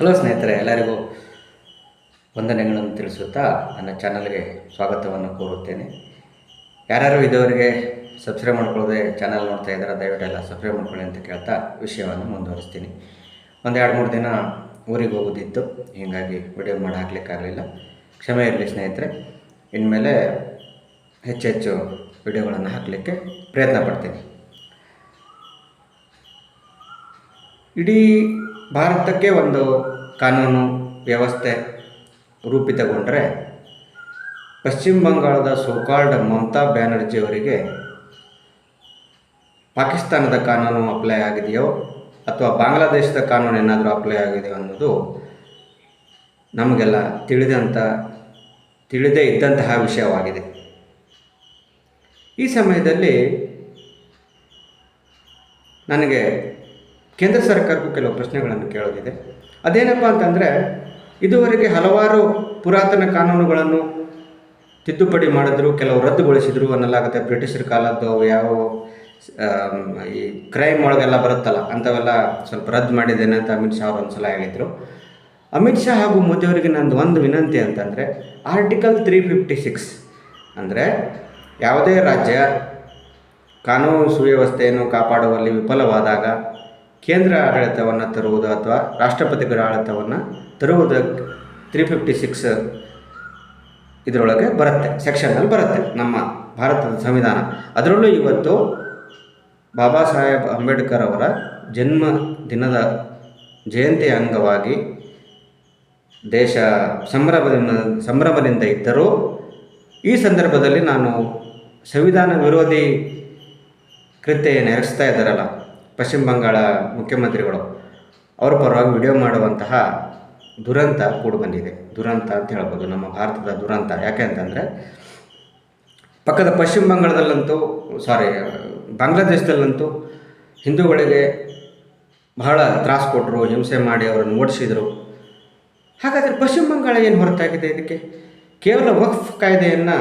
Hello ಸ್ನೇಹಿತರೆ, ಎಲ್ಲರಿಗೂ ವಂದನೆಗಳನ್ನು ತಿಳಿಸುತ್ತಾ ನನ್ನ ಚಾನಲ್ಗೆ ಸ್ವಾಗತವನ್ನು ಕೋರುತ್ತೇನೆ. ಯಾರ್ಯಾರು ಇದುವರೆಗೆ ಸಬ್ಸ್ಕ್ರೈಬ್ ಮಾಡ್ಕೊಳ್ಳದೆ ಚಾನಲ್ ನೋಡ್ತಾ ಇದ್ದಾರೆ ದಯವಿಟ್ಟು ಎಲ್ಲ ಸಬ್ಸ್ಕ್ರೈಬ್ ಮಾಡ್ಕೊಳ್ಳಿ ಅಂತ ಕೇಳ್ತಾ ವಿಷಯವನ್ನು ಮುಂದುವರಿಸ್ತೀನಿ. ಒಂದು ಎರಡು ಮೂರು ದಿನ ಊರಿಗೆ ಹೋಗೋದಿತ್ತು, ಹೀಗಾಗಿ ವಿಡಿಯೋ ಮಾಡಿ ಹಾಕ್ಲಿಕ್ಕಾಗಲಿಲ್ಲ. ಕ್ಷಮೆ ಇರಲಿ ಸ್ನೇಹಿತರೆ, ಇನ್ಮೇಲೆ ಹೆಚ್ಚೆಚ್ಚು ಹೆಚ್ಚು ವಿಡಿಯೋಗಳನ್ನು ಹಾಕಲಿಕ್ಕೆ ಪ್ರಯತ್ನ ಪಡ್ತೀನಿ. ಇಡೀ ಭಾರತಕ್ಕೆ ಒಂದು ಕಾನೂನು ವ್ಯವಸ್ಥೆ ರೂಪಿತಗೊಂಡರೆ ಪಶ್ಚಿಮ ಬಂಗಾಳದ ಸೋಕಾಲ್ಡ್ ಮಮತಾ ಬ್ಯಾನರ್ಜಿ ಅವರಿಗೆ ಪಾಕಿಸ್ತಾನದ ಕಾನೂನು ಅಪ್ಲೈ ಆಗಿದೆಯೋ ಅಥವಾ ಬಾಂಗ್ಲಾದೇಶದ ಕಾನೂನು ಏನಾದರೂ ಅಪ್ಲೈ ಆಗಿದೆಯೋ ಅನ್ನೋದು ನಮಗೆಲ್ಲ ತಿಳಿದಂಥ ತಿಳಿದೇ ಇದ್ದಂತಹ ವಿಷಯವಾಗಿದೆ. ಈ ಸಮಯದಲ್ಲಿ ನನಗೆ ಕೇಂದ್ರ ಸರ್ಕಾರಕ್ಕೂ ಕೆಲವು ಪ್ರಶ್ನೆಗಳನ್ನು ಕೇಳೋದಿದೆ. ಅದೇನಪ್ಪ ಅಂತಂದರೆ, ಇದುವರೆಗೆ ಹಲವಾರು ಪುರಾತನ ಕಾನೂನುಗಳನ್ನು ತಿದ್ದುಪಡಿ ಮಾಡಿದ್ರು, ಕೆಲವು ರದ್ದುಗೊಳಿಸಿದ್ರು ಅನ್ನಲಾಗುತ್ತೆ. ಬ್ರಿಟಿಷರ ಕಾಲದ್ದು ಯಾವ ಈ ಕ್ರೈಮ್ ಒಳಗೆಲ್ಲ ಬರುತ್ತಲ್ಲ, ಅಂಥವೆಲ್ಲ ಸ್ವಲ್ಪ ರದ್ದು ಮಾಡಿದ್ದೇನೆ ಅಂತ ಅಮಿತ್ ಶಾ ಅವರು ಒಂದು ಸಲ ಹೇಳಿದರು. ಅಮಿತ್ ಶಾ ಹಾಗೂ ಮೋದಿ ಅವರಿಗೆ ನಂದು ಒಂದು ವಿನಂತಿ ಅಂತಂದರೆ, ಆರ್ಟಿಕಲ್ ತ್ರೀ ಫಿಫ್ಟಿ ಸಿಕ್ಸ್ ಅಂದರೆ ಯಾವುದೇ ರಾಜ್ಯ ಕಾನೂನು ಸುವ್ಯವಸ್ಥೆಯನ್ನು ಕಾಪಾಡುವಲ್ಲಿ ವಿಫಲವಾದಾಗ ಕೇಂದ್ರ ಆಡಳಿತವನ್ನು ತರುವುದು ಅಥವಾ ರಾಷ್ಟ್ರಪತಿಗಳ ಆಡಳಿತವನ್ನು ತರುವುದು ತ್ರೀ ಫಿಫ್ಟಿ ಸಿಕ್ಸ್ ಇದರೊಳಗೆ ಬರುತ್ತೆ ಸೆಕ್ಷನ್ನಲ್ಲಿ ಬರುತ್ತೆ ನಮ್ಮ ಭಾರತದ ಸಂವಿಧಾನ. ಅದರಲ್ಲೂ ಇವತ್ತು ಬಾಬಾ ಸಾಹೇಬ್ ಅಂಬೇಡ್ಕರ್ ಅವರ ಜನ್ಮ ದಿನದ ಜಯಂತಿಯ ಅಂಗವಾಗಿ ದೇಶ ಸಂಭ್ರಮದಿಂದ ಸಂಭ್ರಮದಿಂದ ಇದ್ದರೂ ಈ ಸಂದರ್ಭದಲ್ಲಿ ನಾನು ಸಂವಿಧಾನ ವಿರೋಧಿ ಕೃತ್ಯ ಏನು ಎರಗಿಸ್ತಾ ಇದ್ದಾರಲ್ಲ ಪಶ್ಚಿಮ ಬಂಗಾಳ ಮುಖ್ಯಮಂತ್ರಿಗಳು, ಅವರ ಪರವಾಗಿ ವಿಡಿಯೋ ಮಾಡುವಂತಹ ದುರಂತ ಕೂಡ ಬಂದಿದೆ. ದುರಂತ ಅಂತ ಹೇಳ್ಬೋದು, ನಮ್ಮ ಭಾರತದ ದುರಂತ. ಯಾಕೆ ಅಂತಂದರೆ, ಪಕ್ಕದ ಪಶ್ಚಿಮ ಬಂಗಾಳದಲ್ಲಂತೂ ಸಾರಿ ಬಾಂಗ್ಲಾದೇಶದಲ್ಲಂತೂ ಹಿಂದೂಗಳಿಗೆ ಬಹಳ ತ್ರಾಸ ಕೊಟ್ಟರು ಹಿಂಸೆ ಮಾಡಿ ಅವರನ್ನು ಓಡಿಸಿದರು. ಹಾಗಾದರೆ ಪಶ್ಚಿಮ ಬಂಗಾಳ ಏನು ಹೊರತಾಗಿದೆ ಇದಕ್ಕೆ? ಕೇವಲ ವಕ್ಫ್ ಕಾಯ್ದೆಯನ್ನು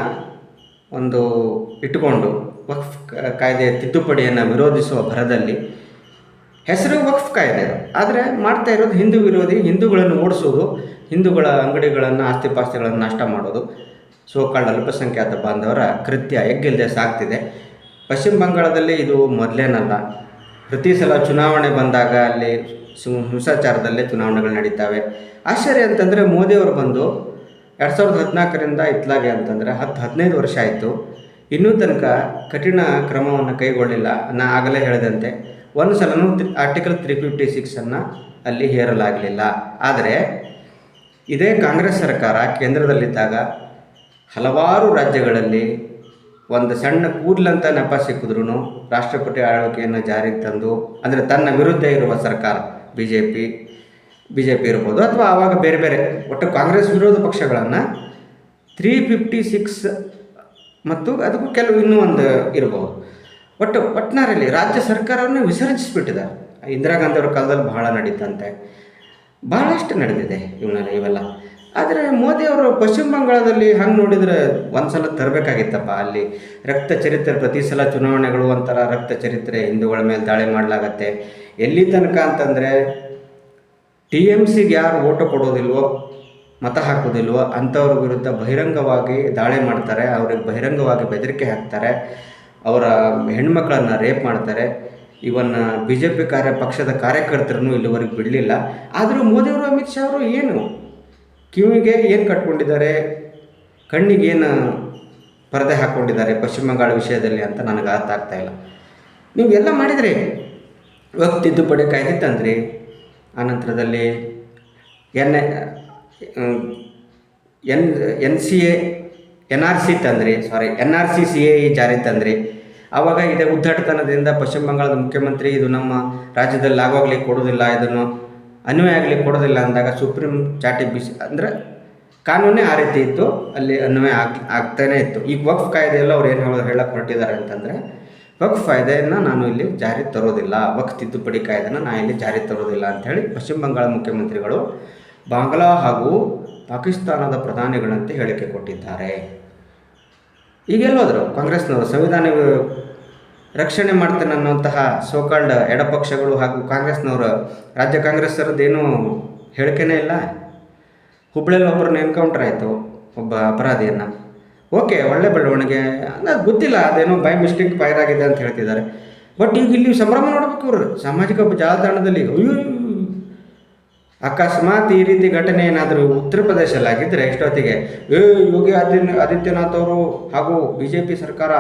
ಒಂದು ಇಟ್ಟುಕೊಂಡು, ವಕ್ಫ್ ಕಾಯ್ದೆಯ ತಿದ್ದುಪಡಿಯನ್ನು ವಿರೋಧಿಸುವ ಭರದಲ್ಲಿ ಹೆಸರು ವಕ್ಫ್ ಕಾಯ್ದೆ ಆದರೆ ಮಾಡ್ತಾ ಇರೋದು ಹಿಂದೂ ವಿರೋಧಿ, ಹಿಂದೂಗಳನ್ನು ಓಡಿಸೋದು, ಹಿಂದೂಗಳ ಅಂಗಡಿಗಳನ್ನು ಆಸ್ತಿಪಾಸ್ತಿಗಳನ್ನು ನಷ್ಟ ಮಾಡೋದು. ಸೋಕಾಲ್ಡ್ ಅಲ್ಪಸಂಖ್ಯಾತ ಬಾಂಧವರ ಕೃತ್ಯ ಎಗ್ಗಿಲ್ಲದೆ ಸಾಗ್ತಿದೆ. ಪಶ್ಚಿಮ ಬಂಗಾಳದಲ್ಲಿ ಇದು ಮೊದಲೇನಲ್ಲ. ಪ್ರತಿ ಸಲ ಚುನಾವಣೆ ಬಂದಾಗ ಅಲ್ಲಿ ಸು- ಹಿಂಸಾಚಾರದಲ್ಲೇ ಚುನಾವಣೆಗಳು ನಡೀತಾವೆ. ಆಶ್ಚರ್ಯ ಅಂತಂದರೆ ಮೋದಿಯವರು ಬಂದು ಎರಡು ಸಾವಿರದ ಹದಿನಾಲ್ಕರಿಂದ ಇತ್ಲಾಗೆ ಅಂತಂದರೆ ಹತ್ತು ಹದಿನೈದು ವರ್ಷ ಆಯಿತು. ಇನ್ನೂ ತನಕ ಕಠಿಣ ಕ್ರಮವನ್ನು ಕೈಗೊಳ್ಳಿಲ್ಲ. ನಾ ಆಗಲೇ ಹೇಳಿದಂತೆ. ಒಂದು ಸಲನೂ ಆರ್ಟಿಕಲ್ ತ್ರೀ ಫಿಫ್ಟಿ ಸಿಕ್ಸನ್ನು ಅಲ್ಲಿ ಹೇರಲಾಗಲಿಲ್ಲ. ಆದರೆ, ಇದೇ ಕಾಂಗ್ರೆಸ್ ಸರ್ಕಾರ ಕೇಂದ್ರದಲ್ಲಿದ್ದಾಗ ಹಲವಾರು ರಾಜ್ಯಗಳಲ್ಲಿ ಒಂದು ಸಣ್ಣ ಕೂದಲಂತ ನೆಪ ಸಿಕ್ಕಿದ್ರೂ ರಾಷ್ಟ್ರಪತಿ ಆಳ್ವಿಕೆಯನ್ನು ಜಾರಿಗೆ ತಂದು, ಅಂದರೆ ತನ್ನ ವಿರುದ್ಧ ಇರುವ ಸರ್ಕಾರ B J P B J P ಇರ್ಬೋದು, ಅಥವಾ ಆವಾಗ ಬೇರೆ ಬೇರೆ, ಒಟ್ಟು ಕಾಂಗ್ರೆಸ್ ವಿರೋಧ ಪಕ್ಷಗಳನ್ನು ತ್ರೀ ಫಿಫ್ಟಿ ಸಿಕ್ಸ್ ಮತ್ತು ಅದಕ್ಕೂ ಕೆಲವು ಇನ್ನೂ ಒಂದು ಇರ್ಬೋದು. ಒಟ್ಟು ಒಟ್ಟಿನಲ್ಲಿ ರಾಜ್ಯ ಸರ್ಕಾರವನ್ನು ವಿಸರ್ಜಿಸಿಬಿಟ್ಟಿದ್ದಾರೆ ಇಂದಿರಾ ಗಾಂಧಿ ಅವರ ಕಾಲದಲ್ಲಿ ಬಹಳ ನಡೀತಂತೆ. ಬಹಳಷ್ಟು ನಡೆದಿದೆ ಇವನ್ನ ಇವೆಲ್ಲ. ಆದರೆ ಮೋದಿ ಅವರು ಪಶ್ಚಿಮ ಬಂಗಾಳದಲ್ಲಿ ಹಂಗೆ ನೋಡಿದರೆ ಒಂದು ಸಲ ತರಬೇಕಾಗಿತ್ತಪ್ಪ. ಅಲ್ಲಿ ರಕ್ತ ಚರಿತ್ರೆ, ಪ್ರತಿ ಸಲ ಚುನಾವಣೆಗಳು ಒಂಥರ ರಕ್ತ ಚರಿತ್ರೆ, ಹಿಂದೂಗಳ ಮೇಲೆ ದಾಳಿ ಮಾಡಲಾಗತ್ತೆ. ಎಲ್ಲಿ ತನಕ ಅಂತಂದರೆ ಟಿ ಎಂ ಸಿಗೆ ಯಾರು ಓಟು ಕೊಡೋದಿಲ್ವೋ, ಮತ ಹಾಕೋದಿಲ್ವೋ, ಅಂಥವ್ರ ವಿರುದ್ಧ ಬಹಿರಂಗವಾಗಿ ದಾಳಿ ಮಾಡ್ತಾರೆ. ಅವ್ರಿಗೆ ಬಹಿರಂಗವಾಗಿ ಬೆದರಿಕೆ ಹಾಕ್ತಾರೆ. ಅವರ ಹೆಣ್ಮಕ್ಳನ್ನು ರೇಪ್ ಮಾಡ್ತಾರೆ. ಇವನ್ನ ಬಿ ಜೆ ಪಿ ಕಾರ್ಯ, ಪಕ್ಷದ ಕಾರ್ಯಕರ್ತರನ್ನು ಇಲ್ಲಿವರೆಗೆ ಬಿಡಲಿಲ್ಲ. ಆದರೂ ಮೋದಿಯವರು ಅಮಿತ್ ಶಾ ಅವರು ಏನು? ಕಿವಿಗೆ ಏನು ಕಟ್ಕೊಂಡಿದ್ದಾರೆ? ಕಣ್ಣಿಗೆ ಏನು ಪರದೆ ಹಾಕ್ಕೊಂಡಿದ್ದಾರೆ ಪಶ್ಚಿಮ ಬಂಗಾಳ ವಿಷಯದಲ್ಲಿ ಅಂತ ನನಗೆ ಅರ್ಥ ಆಗ್ತಾ ಇಲ್ಲ. ನೀವು ಎಲ್ಲ ಮಾಡಿದ್ರಿ? ಇವಾಗ ತಿದ್ದುಪಡಿ ಕಾಯ್ದೆ ತಂದ್ರಿ. ಆನಂತರದಲ್ಲಿ N N N C A, N R C ತಂದ್ರಿ. Sorry N R C C A ಜಾರಿ ತಂದ್ರಿ. ಆವಾಗ ಇದೇ ಉದ್ದಟತನದಿಂದ ಪಶ್ಚಿಮ ಬಂಗಾಳದ ಮುಖ್ಯಮಂತ್ರಿ, ಇದು ನಮ್ಮ ರಾಜ್ಯದಲ್ಲಿ ಆಗೋಗ್ಲಿಕ್ಕೆ ಕೊಡೋದಿಲ್ಲ ಇದನ್ನು ಅನ್ವಯ ಆಗಲಿ ಕೊಡೋದಿಲ್ಲ ಅಂದಾಗ ಸುಪ್ರೀಂ ಚಾಟಿ ಬಿಸಿ ಅಂದರೆ ಕಾನೂನೇ ಆ ರೀತಿ ಇತ್ತು, ಅಲ್ಲಿ ಅನ್ವಯ ಆಗಿ, ಆಗ್ತಾನೇ ಇತ್ತು. ಈಗ ವಕ್ಫ್ ಕಾಯ್ದೆಯಲ್ಲ ಅವ್ರು ಏನು ಹೇಳೋ ಹೇಳಕ್ಕೆ ಹೊರಟಿದ್ದಾರೆ ಅಂತಂದರೆ, ವಕ್ಫ್ ಕಾಯ್ದೆಯನ್ನು ನಾನು ಇಲ್ಲಿ ಜಾರಿ ತರೋದಿಲ್ಲ ವಕ್ ತಿದ್ದುಪಡಿ ಕಾಯ್ದೆನ ನಾನು ಇಲ್ಲಿ ಜಾರಿ ತರೋದಿಲ್ಲ ಅಂಥೇಳಿ ಪಶ್ಚಿಮ ಬಂಗಾಳ ಮುಖ್ಯಮಂತ್ರಿಗಳು ಬಾಂಗ್ಲಾ ಹಾಗೂ ಪಾಕಿಸ್ತಾನದ ಪ್ರಧಾನಿಗಳಂತೆ ಹೇಳಿಕೆ ಕೊಟ್ಟಿದ್ದಾರೆ. ಈಗೆಲ್ಲೋದ್ರು ಕಾಂಗ್ರೆಸ್ನವರು ಸಂವಿಧಾನ ರಕ್ಷಣೆ ಮಾಡ್ತೇನೆ ಅನ್ನುವಂತಹ ಸೋಕಾಲ್ಡ್ ಎಡಪಕ್ಷಗಳು ಹಾಗೂ ಕಾಂಗ್ರೆಸ್ನವರು ರಾಜ್ಯ ಕಾಂಗ್ರೆಸ್ಸರದ್ದೇನು ಹೇಳಿಕೆನೇ ಇಲ್ಲ. ಹುಬ್ಬಳ್ಳಿಯಲ್ಲಿ ಒಬ್ಬರನ್ನ ಎನ್ಕೌಂಟರ್ ಆಯಿತು, ಒಬ್ಬ ಅಪರಾಧಿಯನ್ನು. ಓಕೆ, ಒಳ್ಳೆ ಬೆಳವಣಿಗೆ. ಅದು ಗೊತ್ತಿಲ್ಲ, ಅದೇನೋ ಬೈ ಮಿಸ್ಟೇಕ್ ಫೈರ್ ಆಗಿದೆ ಅಂತ ಹೇಳ್ತಿದ್ದಾರೆ. ಬಟ್ ಈಗ ಇಲ್ಲಿ ಸಂಭ್ರಮ ನೋಡ್ಬೇಕು ಅವರು ಸಾಮಾಜಿಕ ಜಾಲತಾಣದಲ್ಲಿ, ಅಯ್ಯೋ ಅಕಸ್ಮಾತ್ ಈ ರೀತಿ ಘಟನೆ ಏನಾದರೂ ಉತ್ತರ ಪ್ರದೇಶದಲ್ಲಿ ಆಗಿದ್ದರೆ ಇಷ್ಟೊತ್ತಿಗೆ ಏ, ಯೋಗಿ ಆದಿತ್ಯ ಆದಿತ್ಯನಾಥ್ ಅವರು ಹಾಗೂ ಬಿ ಜೆ ಪಿ ಸರ್ಕಾರ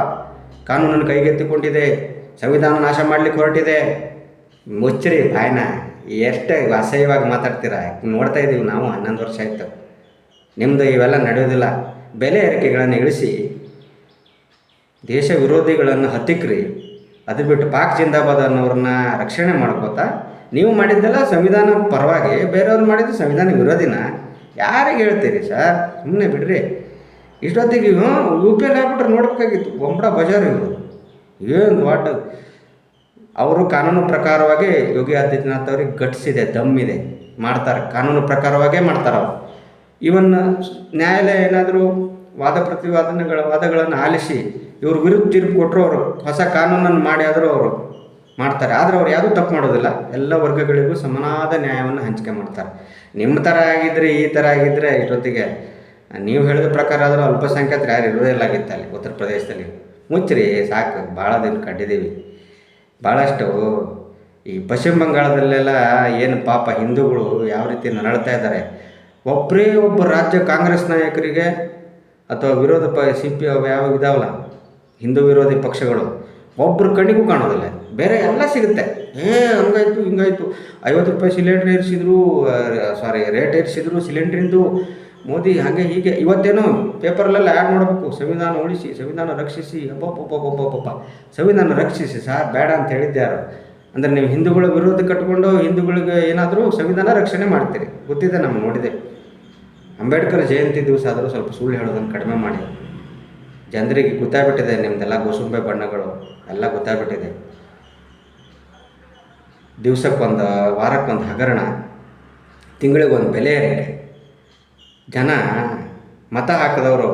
ಕಾನೂನನ್ನು ಕೈಗೆತ್ತಿಕೊಂಡಿದೆ, ಸಂವಿಧಾನ ನಾಶ ಮಾಡಲಿಕ್ಕೆ ಹೊರಟಿದೆ. ಮುಚ್ಚರಿ ಬಾಯ್ನ, ಎಷ್ಟೇ ಅಸಹ್ಯವಾಗಿ ಮಾತಾಡ್ತೀರಾ? ನೋಡ್ತಾ ಇದ್ದೀವಿ ನಾವು, ಹನ್ನೊಂದು ವರ್ಷ ಆಯಿತು. ನಿಮ್ಮದು ಇವೆಲ್ಲ ನಡೆಯೋದಿಲ್ಲ ಬೆಲೆ ಏರಿಕೆಗಳನ್ನು ಇಳಿಸಿ, ದೇಶ ವಿರೋಧಿಗಳನ್ನು ಹತ್ತಿಕ್ರಿ. ಅದು ಬಿಟ್ಟು ಪಾಕ್ ಜಿಂದಾಬಾದ್ ಅನ್ನೋರನ್ನ ರಕ್ಷಣೆ ಮಾಡ್ಕೋತಾ ನೀವು ಮಾಡಿದ್ದೆಲ್ಲ ಸಂವಿಧಾನ ಪರವಾಗಿ ಬೇರೆಯವ್ರು ಮಾಡಿದ್ದು ಸಂವಿಧಾನ ವಿರೋಧಿನ? ಯಾರಿಗೆ ಹೇಳ್ತೀರಿ ಸರ್? ಸುಮ್ಮನೆ ಬಿಡ್ರಿ. ಇಷ್ಟೊತ್ತಿಗೆ ಯು ಪಿ ಎಲ್ ಹಾಕ್ಬಿಟ್ರೆ ನೋಡ್ಬೇಕಾಗಿತ್ತು. ಬೊಂಬಡ ಬಜಾರ್ ಇವರು. ಏನು ದೊಡ್ಡ ಅವರು ಕಾನೂನು ಪ್ರಕಾರವಾಗಿ ಯೋಗಿ ಆದಿತ್ಯನಾಥ್ ಅವ್ರಿಗೆ ಗಟ್ಸಿದೆ ದಮ್ಮಿದೆ. ಮಾಡ್ತಾರೆ. ಕಾನೂನು ಪ್ರಕಾರವಾಗೇ ಮಾಡ್ತಾರೆ ಅವರು. ಇವನ್ ನ್ಯಾಯಾಲಯ ಏನಾದರೂ ವಾದ ಪ್ರತಿವಾದನೆಗಳ ವಾದಗಳನ್ನು ಆಲಿಸಿ ಇವ್ರ ವಿರುದ್ಧ ತೀರ್ಪು ಕೊಟ್ಟರು ಅವರು. ಹೊಸ ಕಾನೂನನ್ನು ಮಾಡಿ ಆದರೂ ಅವರು. ಮಾಡ್ತಾರೆ. ಆದರೆ ಅವ್ರು ಯಾವುದೂ ತಪ್ಪು ಮಾಡೋದಿಲ್ಲ. ಎಲ್ಲ ವರ್ಗಗಳಿಗೂ ಸಮನಾದ ನ್ಯಾಯವನ್ನು ಹಂಚಿಕೆ ಮಾಡ್ತಾರೆ. ನಿಮ್ಮ ಥರ ಆಗಿದ್ದರೆ ಈ ಥರ ಆಗಿದ್ದರೆ ಇಷ್ಟೊತ್ತಿಗೆ ನೀವು ಹೇಳಿದ ಪ್ರಕಾರ ಆದರೂ ಅಲ್ಪಸಂಖ್ಯಾತರು ಯಾರು ಇರೋದೇ ಇಲ್ಲ ಆಗಿತ್ತು ಅಲ್ಲಿ ಉತ್ತರ ಪ್ರದೇಶದಲ್ಲಿ. ಮುಚ್ಚ್ರಿ, ಸಾಕು. ಭಾಳ ದಿನ ಕಂಡಿದ್ದೀವಿ. ಭಾಳಷ್ಟು ಈ ಪಶ್ಚಿಮ ಬಂಗಾಳದಲ್ಲೆಲ್ಲ ಏನು ಪಾಪ ಹಿಂದೂಗಳು ಯಾವ ರೀತಿ ನರಳ್ತಾ ಇದ್ದಾರೆ. ಒಬ್ಬರೇ ಒಬ್ಬ ರಾಜ್ಯ ಕಾಂಗ್ರೆಸ್ ನಾಯಕರಿಗೆ ಅಥವಾ ವಿರೋಧ ಪ, ಸಿ ಪಿ ಯಾವ ಇದಾವಲ್ಲ, ಹಿಂದೂ ವಿರೋಧಿ ಪಕ್ಷಗಳು ಒಬ್ಬರು ಕಣ್ಣಿಗೂ ಕಾಣೋದಿಲ್ಲ. ಬೇರೆ ಎಲ್ಲ ಸಿಗುತ್ತೆ. ಏ, ಹಂಗಾಯ್ತು, ಹಿಂಗಾಯ್ತು. ಐವತ್ತು ರೂಪಾಯಿ ಸಿಲಿಂಡ್ರ್ ಏರಿಸಿದ್ರು ಸಾರಿ ರೇಟ್ ಏರಿಸಿದ್ರು ಸಿಲಿಂಡ್ರಿಂದು ಮೋದಿ ಹಾಗೆ ಹೀಗೆ. ಇವತ್ತೇನು ಪೇಪರ್ಲೆಲ್ಲ ಆ್ಯಡ್ ಮಾಡಬೇಕು ಸಂವಿಧಾನ ಉಳಿಸಿ, ಸಂವಿಧಾನ ರಕ್ಷಿಸಿ. ಅಬ್ಬಬ್ಬಬ್ಬಬ್ಬಬ್ಬ ಸಂವಿಧಾನ ರಕ್ಷಿಸಿ ಸರ್ ಬೇಡ ಅಂತ ಹೇಳಿದ್ದೆ ಯಾರು? ಅಂದರೆ ನೀವು ಹಿಂದೂಗಳ ವಿರೋಧ ಕಟ್ಕೊಂಡು ಹಿಂದೂಗಳಿಗೆ ಏನಾದರೂ ಸಂವಿಧಾನ ರಕ್ಷಣೆ ಮಾಡ್ತೀರಿ. ಗೊತ್ತಿದೆ ನಮ್ಗೆ ನೋಡಿದೆ. ಅಂಬೇಡ್ಕರ್ ಜಯಂತಿ ದಿವಸ ಆದರೂ ಸ್ವಲ್ಪ ಸುಳ್ಳು ಹೇಳೋದನ್ನು ಕಡಿಮೆ ಮಾಡಿ. ಜನರಿಗೆ ಗೊತ್ತಾಗ್ಬಿಟ್ಟಿದೆ ನಿಮ್ಮದೆಲ್ಲ ಗೊಸುಂಬೆ ಬಣ್ಣಗಳು, ಎಲ್ಲ ಗೊತ್ತಾಗ್ಬಿಟ್ಟಿದೆ. ದಿವ್ಸಕ್ಕೊಂದು, ವಾರಕ್ಕೊಂದು ಹಗರಣ, ತಿಂಗಳಿಗೊಂದು ಬೆಲೆ ಜನ ಮತ ಹಾಕಿದವರು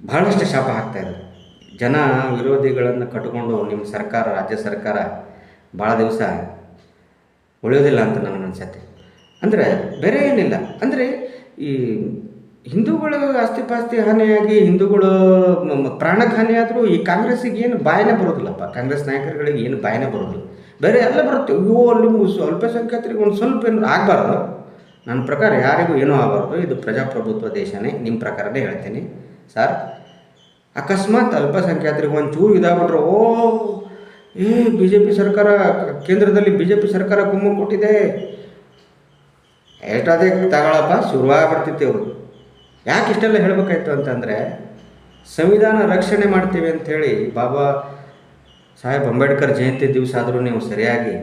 ಬಹಳಷ್ಟು ಶಾಪ ಹಾಕ್ತಾಯಿದ್ದಾರೆ ಜನ ವಿರೋಧಿಗಳನ್ನು ಕಟ್ಟಿಕೊಂಡು ನಿಮ್ಮ ಸರ್ಕಾರ, ರಾಜ್ಯ ಸರ್ಕಾರ ಭಾಳ ದಿವಸ ಉಳಿಯೋದಿಲ್ಲ ಅಂತ ನನಗೆ ಅನ್ಸತ್ತೆ ಅಂದರೆ ಬೇರೆ ಏನಿಲ್ಲ. ಅಂದರೆ ಈ ಹಿಂದೂಗಳ ಆಸ್ತಿಪಾಸ್ತಿ ಹಾನಿಯಾಗಿ ಹಿಂದೂಗಳು ಪ್ರಾಣಕ್ಕೆ ಹಾನಿ ಆದರೂ ಈ ಕಾಂಗ್ರೆಸ್ಸಿಗೆ ಏನು ಬಾಯನೇ ಬರೋದಿಲ್ಲಪ್ಪ. ಕಾಂಗ್ರೆಸ್ ನಾಯಕರುಗಳಿಗೆ ಏನು ಬಾಯನೇ ಬರೋದಿಲ್ಲ. ಬೇರೆ ಎಲ್ಲ ಬರುತ್ತೆ. ಓ ಅಲ್ಲಿ ಅಲ್ಪಸಂಖ್ಯಾತರಿಗೆ ಒಂದು ಸ್ವಲ್ಪ ಏನು ಆಗಬಾರ್ದು. ನನ್ನ ಪ್ರಕಾರ ಯಾರಿಗೂ ಏನೂ ಆಗಬಾರ್ದು. ಇದು ಪ್ರಜಾಪ್ರಭುತ್ವ ದೇಶನೇ. ನಿಮ್ಮ ಪ್ರಕಾರನೇ ಹೇಳ್ತೀನಿ. ಸರ್, ಅಕಸ್ಮಾತ್ ಅಲ್ಪಸಂಖ್ಯಾತರಿಗೆ ಒಂಚೂರು ಇದಾಗ್ಬಿಟ್ರೆ, ಓ, ಏ ಬಿ ಜೆ ಪಿ ಸರ್ಕಾರ, ಕೇಂದ್ರದಲ್ಲಿ ಬಿ ಜೆ ಪಿ ಸರ್ಕಾರ ಕುಮ್ಮ ಕೊಟ್ಟಿದೆ ಎಷ್ಟಾದ ತಗೊಳಪ್ಪ ಶುರುವಾಗಿ ಬರ್ತಿತ್ತು ಇವರು. ಯಾಕೆ ಇಷ್ಟೆಲ್ಲ ಹೇಳಬೇಕಾಯ್ತು ಅಂತಂದರೆ ಸಂವಿಧಾನ ರಕ್ಷಣೆ ಮಾಡ್ತೀವಿ ಅಂಥೇಳಿ ಬಾಬಾ ಸಾಹೇಬ್ ಅಂಬೇಡ್ಕರ್ ಜಯಂತಿ ದಿವಸ ಆದರೂ ನೀವು ಸರಿಯಾಗಿ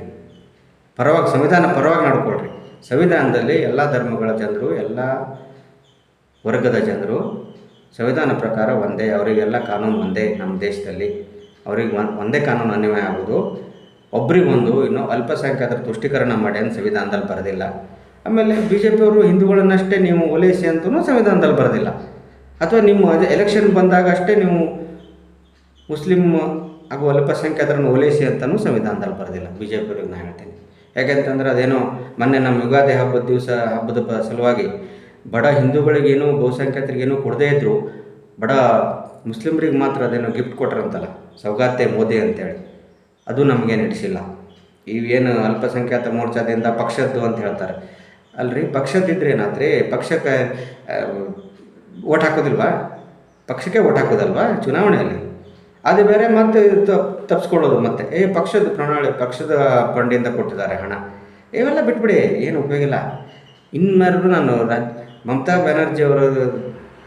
ಪರವಾಗಿ ಸಂವಿಧಾನ ಪರವಾಗಿ ನಡ್ಕೊಳ್ರಿ. ಸಂವಿಧಾನದಲ್ಲಿ ಎಲ್ಲ ಧರ್ಮಗಳ ಜನರು, ಎಲ್ಲ ವರ್ಗದ ಜನರು ಸಂವಿಧಾನ ಪ್ರಕಾರ ಒಂದೇ, ಅವರಿಗೆಲ್ಲ ಕಾನೂನು ಒಂದೇ ನಮ್ಮ ದೇಶದಲ್ಲಿ. ಅವ್ರಿಗೆ ಒಂದು ಕಾನೂನು ಅನ್ವಯ ಆಗೋದು. ಒಬ್ರಿಗೊಂದು ಇನ್ನು ಅಲ್ಪಸಂಖ್ಯಾತರ ತುಷ್ಟೀಕರಣ ಮಾಡಿ ಅಂತ ಸಂವಿಧಾನದಲ್ಲಿ ಬರೋದಿಲ್ಲ. ಆಮೇಲೆ ಬಿ ಜೆ ಪಿಯವರು ಹಿಂದೂಗಳನ್ನಷ್ಟೇ ನೀವು ಒಲೈಸಿ ಅಂತಲೂ ಸಂವಿಧಾನದಲ್ಲಿ ಬರೋದಿಲ್ಲ. ಅಥವಾ ನಿಮ್ಮ ಎಲೆಕ್ಷನ್ ಬಂದಾಗ ಅಷ್ಟೇ ನೀವು ಮುಸ್ಲಿಂ ಹಾಗೂ ಅಲ್ಪಸಂಖ್ಯಾತರನ್ನು ಒಲೈಸಿ ಅಂತಲೂ ಸಂವಿಧಾನದಲ್ಲಿ ಬರೋದಿಲ್ಲ ಬಿ ಜೆ ಪಿಯವ್ರಿಗೆ ನಾನು ಹೇಳ್ತೀನಿ. ಯಾಕೆಂತಂದ್ರೆ ಅದೇನೋ ಮೊನ್ನೆ ನಮ್ಮ ಯುಗಾದಿ ಹಬ್ಬದ ದಿವಸ ಹಬ್ಬದ ಸಲುವಾಗಿ ಬಡ ಹಿಂದೂಗಳಿಗೇನು ಬಹುಸಂಖ್ಯಾತರಿಗೇನು ಕೊಡದೇ ಇದ್ದರು ಬಡ ಮುಸ್ಲಿಮ್ರಿಗೆ ಮಾತ್ರ ಅದೇನೋ ಗಿಫ್ಟ್ ಕೊಟ್ರಂತಲ್ಲ, ಸೌಗಾತೆ ಮೋದಿ ಅಂತೇಳಿ. ಅದು ನಮಗೆ ನಡೆಸಿಲ್ಲ ಇವೇನು ಅಲ್ಪಸಂಖ್ಯಾತ ಮೋರ್ಚಾದಿಂದ ಪಕ್ಷದ್ದು ಅಂತ ಹೇಳ್ತಾರೆ. ಅಲ್ರಿ? ಪಕ್ಷದಿದ್ರೆ ಏನಾತ್ರಿ ಪಕ್ಷಕ್ಕೆ ಓಟ್ ಹಾಕೋದಿಲ್ವಾ? ಪಕ್ಷಕ್ಕೆ ಓಟ್ ಹಾಕೋದಲ್ವಾ ಚುನಾವಣೆಯಲ್ಲಿ? ಅದು ಬೇರೆ ಮತ್ತೆ ತಪ್ಪಿಸ್ಕೊಳ್ಳೋದು ಮತ್ತೆ. ಏ, ಪಕ್ಷದ ಪ್ರಣಾಳಿ, ಪಕ್ಷದ ಫಂಡಿಂದ ಕೊಟ್ಟಿದ್ದಾರೆ ಹಣ. ಇವೆಲ್ಲ ಬಿಟ್ಬಿಡಿ, ಏನು ಉಪಯೋಗ ಇಲ್ಲ. ಇನ್ಮೇಲೂ ನಾನು ಮಮತಾ ಬ್ಯಾನರ್ಜಿ ಅವರ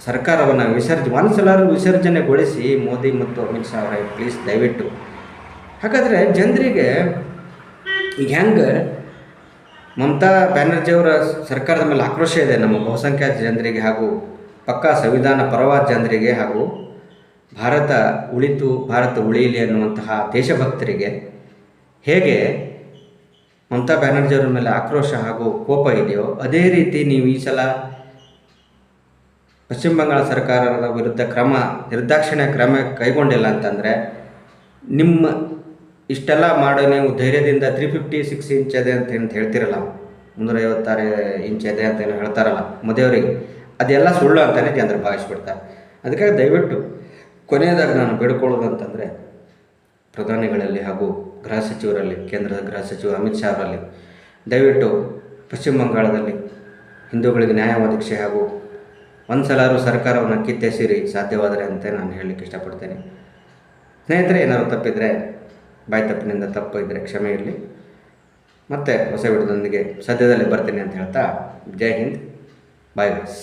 ಸರ್ಕಾರವನ್ನು ವಿಸರ್ಜ ಒಂದ್ಸಲಾರು ವಿಸರ್ಜನೆಗೊಳಿಸಿ ಮೋದಿ ಮತ್ತು ಅಮಿತ್ ಶಾ ಅವರೇ, ಪ್ಲೀಸ್ ದಯವಿಟ್ಟು. ಹಾಗಾದರೆ ಜನರಿಗೆ ಈಗ ಹೆಂಗೆ ಮಮತಾ ಬ್ಯಾನರ್ಜಿ ಅವರ ಸರ್ಕಾರದ ಮೇಲೆ ಆಕ್ರೋಶ ಇದೆ. ನಮ್ಮ ಬಹುಸಂಖ್ಯಾತ ಜನರಿಗೆ ಹಾಗೂ ಪಕ್ಕಾ ಸಂವಿಧಾನ ಪರವಾದ ಜನರಿಗೆ ಹಾಗೂ ಭಾರತ ಉಳಿತು, ಭಾರತ ಉಳಿಯಲಿ ಅನ್ನುವಂತಹ ದೇಶಭಕ್ತರಿಗೆ ಹೇಗೆ ಮಮತಾ ಬ್ಯಾನರ್ಜಿ ಅವರ ಮೇಲೆ ಆಕ್ರೋಶ ಹಾಗೂ ಕೋಪ ಇದೆಯೋ, ಅದೇ ರೀತಿ ನೀವು ಈ ಸಲ ಪಶ್ಚಿಮ ಬಂಗಾಳ ಸರ್ಕಾರದ ವಿರುದ್ಧ ಕ್ರಮ, ನಿರ್ದಾಕ್ಷಿಣ್ಯ ಕ್ರಮ ಕೈಗೊಂಡಿಲ್ಲ ಅಂತಂದರೆ ನಿಮ್ಮ ಇಷ್ಟೆಲ್ಲ ಮಾಡಿ, ನೀವು ಧೈರ್ಯದಿಂದ ತ್ರೀ ಫಿಫ್ಟಿ ಸಿಕ್ಸ್ ಇಂಚ್ ಇದೆ ಅಂತ ಏನು ಹೇಳ್ತಿರಲ್ಲ ಮುನ್ನೂರ ಐವತ್ತಾರು ಇಂಚ್ ಇದೆ ಅಂತ ಏನು ಹೇಳ್ತಾರಲ್ಲ ಮದುವೆಯವರಿಗೆ ಅದೆಲ್ಲ ಸುಳ್ಳು ಅಂತಲೇ ಜನರು ಭಾವಿಸ್ಬಿಡ್ತಾರೆ. ಅದಕ್ಕಾಗಿ ದಯವಿಟ್ಟು ಕೊನೆಯದಾಗಿ ನಾನು ಬೇಡ್ಕೊಳ್ಳೋದು ಅಂತಂದರೆ, ಪ್ರಧಾನಿಗಳಲ್ಲಿ ಹಾಗೂ ಗೃಹ ಸಚಿವರಲ್ಲಿ, ಕೇಂದ್ರದ ಗೃಹ ಸಚಿವ ಅಮಿತ್ ಶಾ ಅವರಲ್ಲಿ ದಯವಿಟ್ಟು ಪಶ್ಚಿಮ ಬಂಗಾಳದಲ್ಲಿ ಹಿಂದೂಗಳಿಗೆ ನ್ಯಾಯ ಒದಗಿಸಿ ಹಾಗೂ ಒಂದು ಸಲಾರು ಸರ್ಕಾರವನ್ನು ಕಿತ್ತೆಸಿರಿ ಸಾಧ್ಯವಾದರೆ ಅಂತ ನಾನು ಹೇಳಲಿಕ್ಕೆ ಇಷ್ಟಪಡ್ತೇನೆ. ಸ್ನೇಹಿತರೆ, ಏನಾದರೂ ತಪ್ಪಿದರೆ ಬಾಯಿ ತಪ್ಪಿನಿಂದ ತಪ್ಪು ಇದ್ದರೆ ಕ್ಷಮೆ ಇರಲಿ. ಮತ್ತೆ ಹೊಸ ವಿಡಿಯೋದೊಂದಿಗೆ ಸದ್ಯದಲ್ಲೇ ಬರ್ತೀನಿ ಅಂತ ಹೇಳ್ತಾ ಜೈ ಹಿಂದ್, ಬಾಯ್ ಬಾಯ್ಸ್